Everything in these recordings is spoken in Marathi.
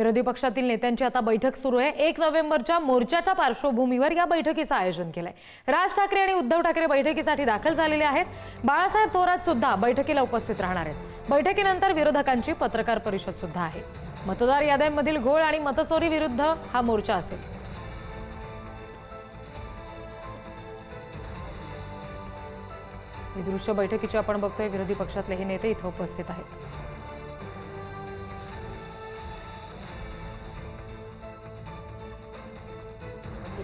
विरोधी पक्षातील नेत्यांची आता बैठक सुरू आहे. एक नोव्हेंबरच्या मोर्चाच्या पार्श्वभूमीवर या बैठकीचं आयोजन केलंय. राज ठाकरे आणि उद्धव ठाकरे बैठकीसाठी दाखल झालेले आहेत. बाळासाहेब थोरात सुद्धा बैठकीला उपस्थित राहणार आहेत. बैठकीनंतर विरोधकांची पत्रकार परिषद सुद्धा आहे. मतदार याद्यांमधील घोळ आणि मतचोरी विरुद्ध हा मोर्चा असेल. दृश्य बैठकीची आपण बघतोय. विरोधी पक्षातले हे नेते इथं उपस्थित आहेत.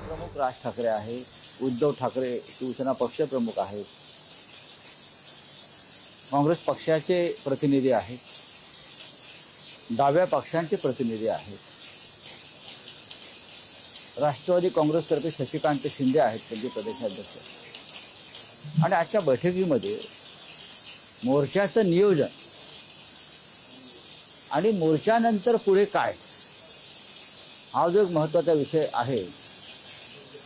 पक्षप्रमुख राज ठाकरे आहे उद्धव ठाकरे शिवसेना पक्षप्रमुख आहेत काँग्रेस पक्षाचे प्रतिनिधी आहेत. डाव्या पक्षांचे प्रतिनिधी आहेत. राष्ट्रवादी काँग्रेसतर्फे शशिकांत शिंदे आहेत त्यांचे प्रदेशाध्यक्ष. आणि आजच्या बैठकीमध्ये मोर्चाचं नियोजन आणि मोर्चानंतर पुढे काय हा जो एक महत्त्वाचा विषय आहे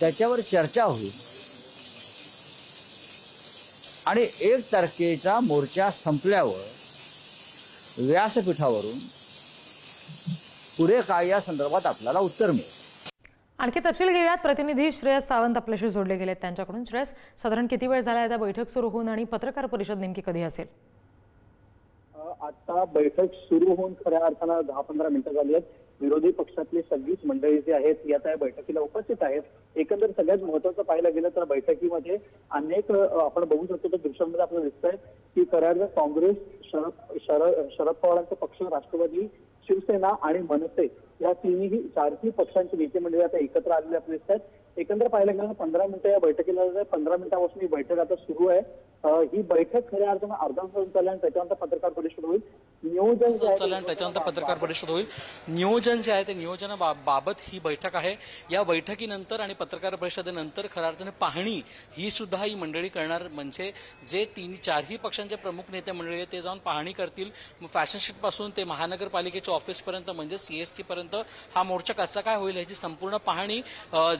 त्याच्यावर चर्चा होईल. आणि एक तारखेचा मोर्चा संपल्यावर व्यासपीठावरून पुढे काय या संदर्भात आपल्याला उत्तर मिळेल. आणखी तपशील घेऊयात. प्रतिनिधी श्रेयस सावंत आपल्याशी जोडले गेलेत त्यांच्याकडून. श्रेयस साधारण किती वेळ झाला आता बैठक सुरू होऊन आणि पत्रकार परिषद नेमकी कधी असेल? आता बैठक सुरू होऊन खऱ्या अर्थानं दहा पंधरा मिनिटं झाली आहेत. विरोधी पक्षातली सगळीच मंडळी जी आहेत ती आता या बैठकीला उपस्थित आहेत. एकंदर सगळ्यात महत्वाचं पाहायला गेलं तर बैठकीमध्ये अनेक आपण बघू शकतो तर दृश्यांमध्ये आपल्याला दिसतंय की खऱ्या काँग्रेस शरद शरद शरद पवारांचे पक्ष राष्ट्रवादी शिवसेना आणि मनसे या तिन्ही चारही पक्षांची नेते मंडळी आता एकत्र आलेले आपले दिसत आहेत एकंदर पाहायला गेलं पंधरा मिनिटं या बैठकीला पंधरा मिनिटापासून ही बैठक आता सुरू आहे. ही बैठक खऱ्या अर्थानं अर्धा तास आणि त्याच्यानंतर पत्रकार परिषद होईल. नियोजन चालेल आणि त्याच्यानंतर पत्रकार परिषद होईल. नियोजन जे आहे ते नियोजनाबाबत ही बैठक आहे. या बैठकीनंतर आणि पत्रकार परिषदेनंतर खऱ्या अर्थाने पाहणी ही सुद्धा ही मंडळी करणार. म्हणजे जे तीन चारही पक्षांचे प्रमुख नेते मंडळी आहेत ते जाऊन पाहणी करतील. फॅशन शीटपासून ते महानगरपालिकेच्या ऑफिसपर्यंत म्हणजे सीएसटी पर्यंत हा मोर्चा कसा काय होईल याची संपूर्ण पाहणी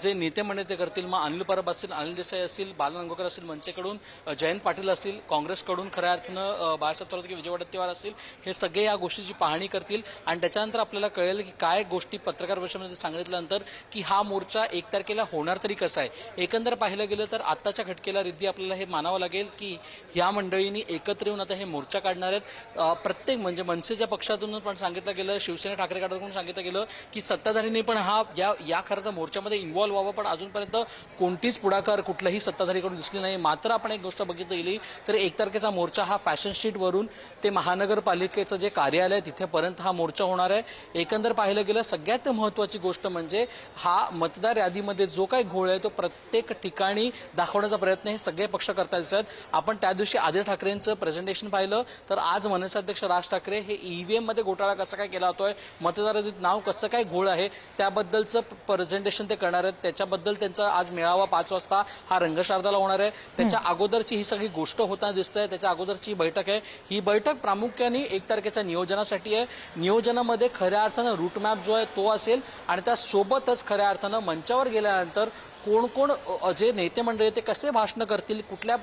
जे नेते मंडळी ते करतील. मग अनिल परब असतील अनिल देसाई असतील बालरंगोकर असतील मनसेकडून जयंत पाटील असतील काँग्रेसकडून खऱ्या अर्थानं बाळासाहेब थोरात की विजय वडेट्टीवार असतील हे सगळे या गोष्टीची पाहणी करतील. आणि त्याच्यानंतर आपल्याला कळेल की काय गोष्टी पत्रकार परिषदेमध्ये सांगितल्यानंतर की हा मोर्चा एक तारखेला होणार तरी कसा आहे. एकंदर पाहिलं गेलं तर आत्ताच्या घटकेला रिद्धी आपल्याला हे मानावं लागेल की या मंडळींनी एकत्र येऊन आता हे मोर्चा काढणार आहेत. प्रत्येक म्हणजे मनसेच्या पक्षातून पण सांगितलं गेलं शिवसेना ठाकरे गटातून सांगितलं गेलं की सत्ताधारींनी पण हा या या खरं तर मोर्चामध्ये इन्व्हॉल्व्ह व्हावं. पण अजूनपर्यंत कोणतीच पुढाकार कुठल्याही सत्ताधारीकडून दिसली नाही. मात्र आपण एक गोष्ट बघितली गेली तर एक तारखेचा मोर्चा हा फॅशन स्ट्रीटवरून ते महानगरपालिकेचं जे कार्यालय तिथेपर्यंत हा मोर्चा होणार आहे. एकंदर पाहिलं गेलं सगळ्यात महत्त्वाची गोष्ट म्हणजे हा मतदार यादीमध्ये जो काही घोळ आहे तो प्रत्येक ठिकाणी दाखवण्याचा प्रयत्न हे सगळे पक्ष करतायत सर. आपण त्या दिवशी आदित्य ठाकरेंचं प्रेझेंटेशन पाहिलं. तर आज मनसे अध्यक्ष राज ठाकरे हे ईव्हीएममध्ये घोटाळा कसा काय केला होतोय मतदार यादीत नाव कसं काय घोळ आहे त्याबद्दलचं प्रेझेंटेशन ते करणार आहेत. त्याच्याबद्दल त्यांचा आज मेळावा पाच वाजता हा रंगशारदाला होणार आहे. त्याच्या अगोदरची ही सगळी गोष्ट होताना दिसत आहे त्याच्या अगोदरची बैठक आहे. ही बैठक प्रामुख्याने एक तारखेच्या नियोजनासाठी आहे. नियोजनामध्ये खऱ्या अर्थानं रूट मॅप जो आहे तो असेल आणि त्यासोबतच खऱ्या अर्थानं मंचावर गेल्यानंतर कोण कोण जे नेते मंडळी ते कसे भाषणं करतील कुठल्या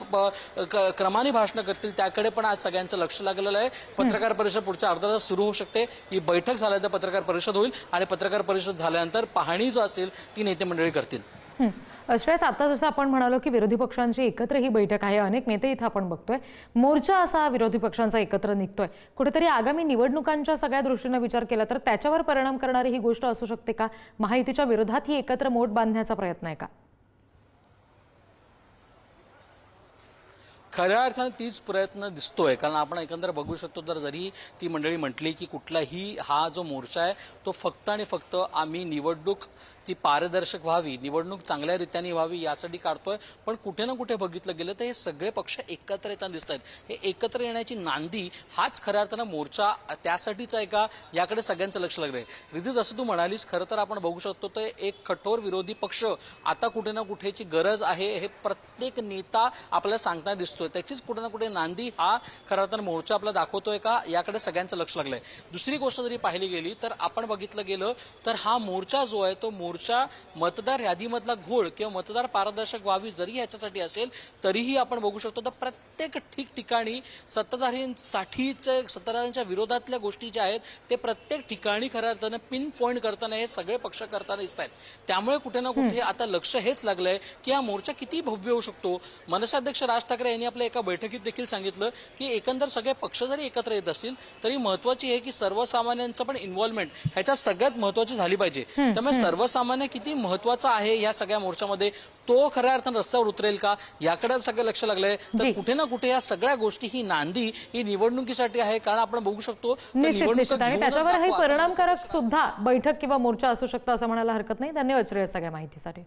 क्रमाने भाषणं करतील त्याकडे पण आज सगळ्यांचं लक्ष लागलेलं आहे. पत्रकार परिषद पुढच्या अर्धा तास सुरू होऊ शकते. ही बैठक झाल्यानंतर पत्रकार परिषद होईल आणि पत्रकार परिषद झाल्यानंतर पाहणी जो असेल ती नेते मंडळी करतील. श्रेयस आता जसं आपण म्हणालो की विरोधी पक्षांची एकत्र ही बैठक आहे अनेक नेते इथं आपण बघतोय. मोर्चा असा विरोधी पक्षांचा एकत्र निघतोय. कुठेतरी आगामी निवडणुकांच्या सगळ्या दृष्टीनं विचार केला तर त्याच्यावर परिणाम करणारी ही गोष्ट असू शकते का? महायुतीच्या विरोधात ही एकत्र मोठ बांधण्याचा प्रयत्न आहे का? खऱ्या अर्थानं तीच प्रयत्न दिसतोय. कारण आपण एकंदर बघू शकतो तर जरी ती मंडळी म्हटली की कुठलाही हा जो मोर्चा आहे तो फक्त आणि फक्त आम्ही निवडणूक ती पारदर्शक व्हावी निवडणूक चांगल्या रीत्याने व्हावी यासाठी काढतोय. पण कुठे ना कुठे बघितलं गेलं तर हे सगळे पक्ष एकत्र येताना दिसत आहेत. हे एकत्र येण्याची नांदी हाच खऱ्या अर्थानं मोर्चा त्यासाठीच आहे का याकडे सगळ्यांचं लक्ष लागलंय. रिधी जसं तू म्हणालीस खरं तर आपण बघू शकतो तर एक कठोर विरोधी पक्ष आता कुठे ना कुठेची गरज आहे हे प्रत्येक नेता आपल्याला सांगताना दिसतोय. त्याचीच कुठे ना कुठे नांदी हा खरं तर मोर्चा आपला दाखवतोय का? याकडे सगळ्यांचं लक्ष लागलंय. दुसरी गोष्ट जरी पाहिली गेली तर आपण बघितलं गेलं तर हा मोर्चा जो आहे तो मोर्चा मोर्चा मतदार यादीमधला घोळ किंवा मतदार पारदर्शक व्हावी जरी याच्यासाठी असेल तरीही आपण बघू शकतो. तर प्रत्येक ठिकठिकाणी सत्ताधाऱ्यांसाठीचे सत्ताधाऱ्यांच्या विरोधातल्या गोष्टी ज्या आहेत ते प्रत्येक ठिकाणी खऱ्या अर्थानं पिन पॉईंट करताना हे सगळे पक्ष करताना दिसत आहेत. त्यामुळे कुठे ना कुठे आता लक्ष हेच लागलंय की हा मोर्चा किती भव्य होऊ शकतो? मनसाध्यक्ष राज ठाकरे यांनी आपल्या एका बैठकीत देखील सांगितलं की एकंदर सगळे पक्ष जरी एकत्र येत असतील तरी महत्वाची आहे की सर्वसामान्यांचं पण इन्व्हॉल्वमेंट ह्याच्यात सगळ्यात महत्वाची झाली पाहिजे. त्यामुळे सर्वसामान्य किती महत्त्वाचा आहे या सगळ्या मोर्चामध्ये तो खऱ्या अर्थानं रस्त्यावर उतरेल का? याकडे सगळं लक्ष लागलंय. तर. कुठे ना कुठे या सगळ्या गोष्टी ही नांदी ही निवडणुकीसाठी आहे कारण आपण बघू शकतो तर निश्चित निवडणुका निश्चित. आणि घेऊनच त्याच्यावर हे दाखवा असं परिणामकारक सुद्धा बैठक किंवा मोर्चा असू शकतो असं म्हणायला हरकत नाही. धन्यवाद श्रेयस सगळ्या माहितीसाठी.